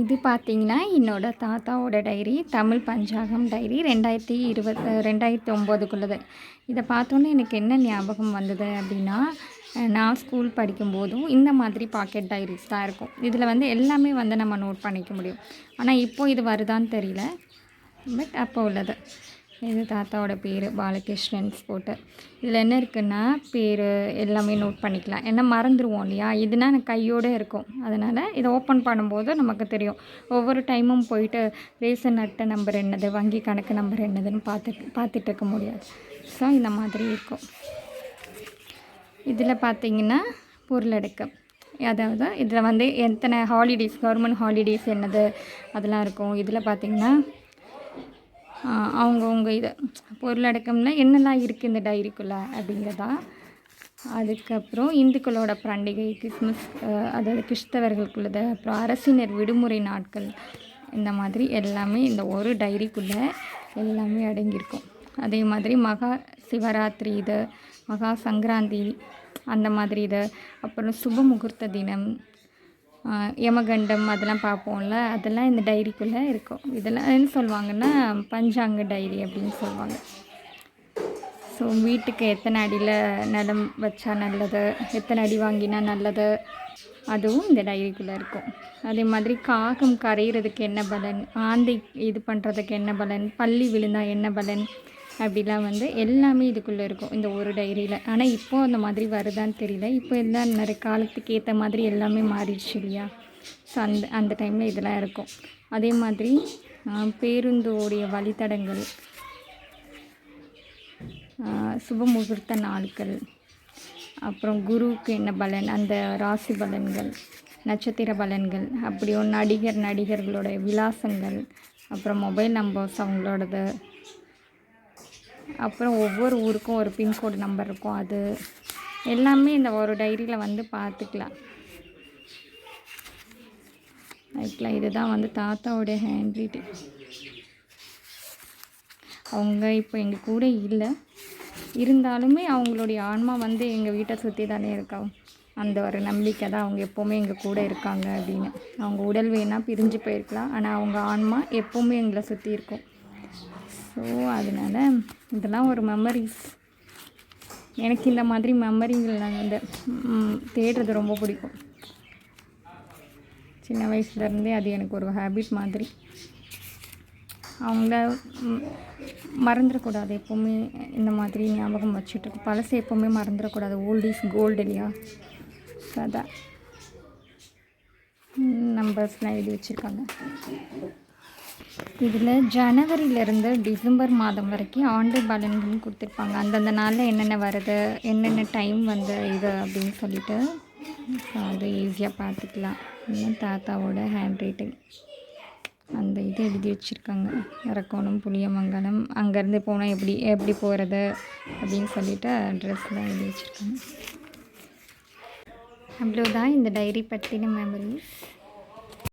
இது பார்த்திங்கன்னா என்னோடய தாத்தாவோட டைரி தமிழ் பஞ்சாகம் டைரி ரெண்டாயிரத்தி இருபத் ரெண்டாயிரத்தி ஒம்போதுக்குள்ளது. இதை பார்த்தோன்னே எனக்கு என்ன ஞாபகம் வந்தது அப்படின்னா நான் ஸ்கூல் படிக்கும்போதும் இந்த மாதிரி பாக்கெட் டைரிஸ் தான் இருக்கும். இதில் வந்து எல்லாமே வந்து நம்ம நோட் பண்ணிக்க முடியும். ஆனால் இப்போது இது வருதான்னு தெரியல. பட் அப்போ உள்ளது. இது தாத்தாவோட பேர் பாலகிருஷ்ணன் போட்டு. இதில் என்ன இருக்குன்னா பேர் எல்லாமே நோட் பண்ணிக்கலாம். ஏன்னா மறந்துடுவோம் இல்லையா? இதுனா எனக்கு கையோடு இருக்கும். அதனால் இதை ஓப்பன் பண்ணும்போது நமக்கு தெரியும். ஒவ்வொரு டைமும் போயிட்டு ரேஷன் அட்டை நம்பர் என்னது வங்கி கணக்கு நம்பர் என்னதுன்னு பார்த்து பார்த்துட்டு இருக்க முடியாது. ஸோ இந்த மாதிரி இருக்கும். இதில் பார்த்தீங்கன்னா பொருளடக்கம் அதாவது இதில் வந்து எத்தனை ஹாலிடேஸ் கவர்மெண்ட் ஹாலிடேஸ் என்னது அதெல்லாம் இருக்கும். இதில் பார்த்தீங்கன்னா அவங்கவுங்க இதை பொருளடக்கம்னா என்னெல்லாம் இருக்குது இந்த டைரிக்குள்ளே அப்படிங்கிறதா? அதுக்கப்புறம் இந்துக்களோட பண்டிகை கிறிஸ்மஸ் அதாவது கிறிஸ்தவர்களுக்குள்ளது அப்புறம் அரசினர் விடுமுறை நாட்கள் இந்த மாதிரி எல்லாமே இந்த ஒரு டைரிக்குள்ளே எல்லாமே அடங்கியிருக்கும். அதே மாதிரி மகா சிவராத்திரி இது மகா சங்கராந்தி அந்த மாதிரி இது அப்புறம் சுப முகூர்த்த தினம் யமகண்டம் அதெல்லாம் பார்ப்போம்ல அதெல்லாம் இந்த டைரிக்குள்ளே இருக்கும். இதெல்லாம் என்ன சொல்லுவாங்கன்னா பஞ்சாங்க டைரி அப்படின்னு சொல்லுவாங்க. ஸோ வீட்டுக்கு எத்தனை அடியில் நிலம் வச்சா நல்லது எத்தனை அடி வாங்கினா நல்லது? அதுவும் இந்த டைரிக்குள்ளே இருக்கும். அதே மாதிரி காகம் கரையிறதுக்கு என்ன பலன் ஆந்தை இது பண்ணுறதுக்கு என்ன பலன் பள்ளி விழுந்தால் என்ன பலன் அப்படிலாம் வந்து எல்லாமே இதுக்குள்ளே இருக்கும். இந்த ஒரு டைரியில் ஆனால் இப்போ அந்த மாதிரி வருதான்னு தெரியல. இப்போ எல்லாம் நிறைய காலத்துக்கு ஏற்ற மாதிரி எல்லாமே மாறிடுச்சு இல்லையா? ஸோ அந்த அந்த டைமில் இதெல்லாம் இருக்கும். அதே மாதிரி பேருந்தோடைய வழித்தடங்கள் சுப முகூர்த்த நாட்கள் அப்புறம் குருவுக்கு என்ன பலன் அந்த ராசி பலன்கள் நட்சத்திர பலன்கள் அப்படியும் நடிகர் நடிகர்களோட விலாசங்கள் அப்புறம் மொபைல் நம்பர்ஸ் அவங்களோடது அப்புறம் ஒவ்வொரு ஊருக்கும் ஒரு பின்கோடு நம்பர் இருக்கும். அது எல்லாமே இந்த ஒரு டைரியில் வந்து பார்த்துக்கலாம் ரைட்டில் இதுதான் வந்து தாத்தாவுடைய ஹேண்ட் ரைட்டிங் அவங்க இப்போ எங்கள் கூட இல்லை. இருந்தாலுமே அவங்களுடைய ஆன்மா வந்து எங்கள் வீட்டை சுற்றி தானே இருக்கா. அந்த ஒரு நம்பிக்கை தான் அவங்க எப்போவுமே எங்கள் கூட இருக்காங்க அப்படின்னு. அவங்க உடல் வேணால் பிரிஞ்சு போயிருக்கலாம். ஆனால் அவங்க ஆன்மா எப்போவுமே எங்களை சுற்றி இருக்கும். ஸோ அதனால் இதெல்லாம் ஒரு மெமரிஸ் எனக்கு இந்த மாதிரி மெமரிகள் நான் வந்து தேடுறது ரொம்ப பிடிக்கும். சின்ன வயசுலேருந்தே அது எனக்கு ஒரு ஹேபிட் மாதிரி. அவங்கள மறந்துடக்கூடாது எப்போவுமே. இந்த மாதிரி ஞாபகம் வச்சுட்டு பழசை எப்போவுமே மறந்துடக்கூடாது. ஓல்ட் இஸ் கோல்டு இல்லையா? ஸோ அதான். நம்பர்ஸ்லாம் எழுதி வச்சுருக்காங்க. இதில் ஜனவரியிலேருந்து டிசம்பர் மாதம் வரைக்கும் ஆண்டு பலன்கள் கொடுத்துருப்பாங்க. அந்தந்த நாளில் என்னென்ன வருது என்னென்ன டைம் வந்து இது அப்படின்னு சொல்லிட்டு அது ஈஸியாக பார்த்துக்கலாம். இன்னும் தாத்தாவோட ஹேண்ட் ரைட்டிங் அந்த இது எழுதி வச்சுருக்காங்க. இறக்கணும் புளியமங்கலம் அங்கேருந்து போனால் எப்படி எப்படி போகிறது அப்படின்னு சொல்லிட்டு அட்ரஸ்லாம் எழுதி வச்சுருக்காங்க. அவ்வளோதான் இந்த டைரி பற்றின மெமரிஸ்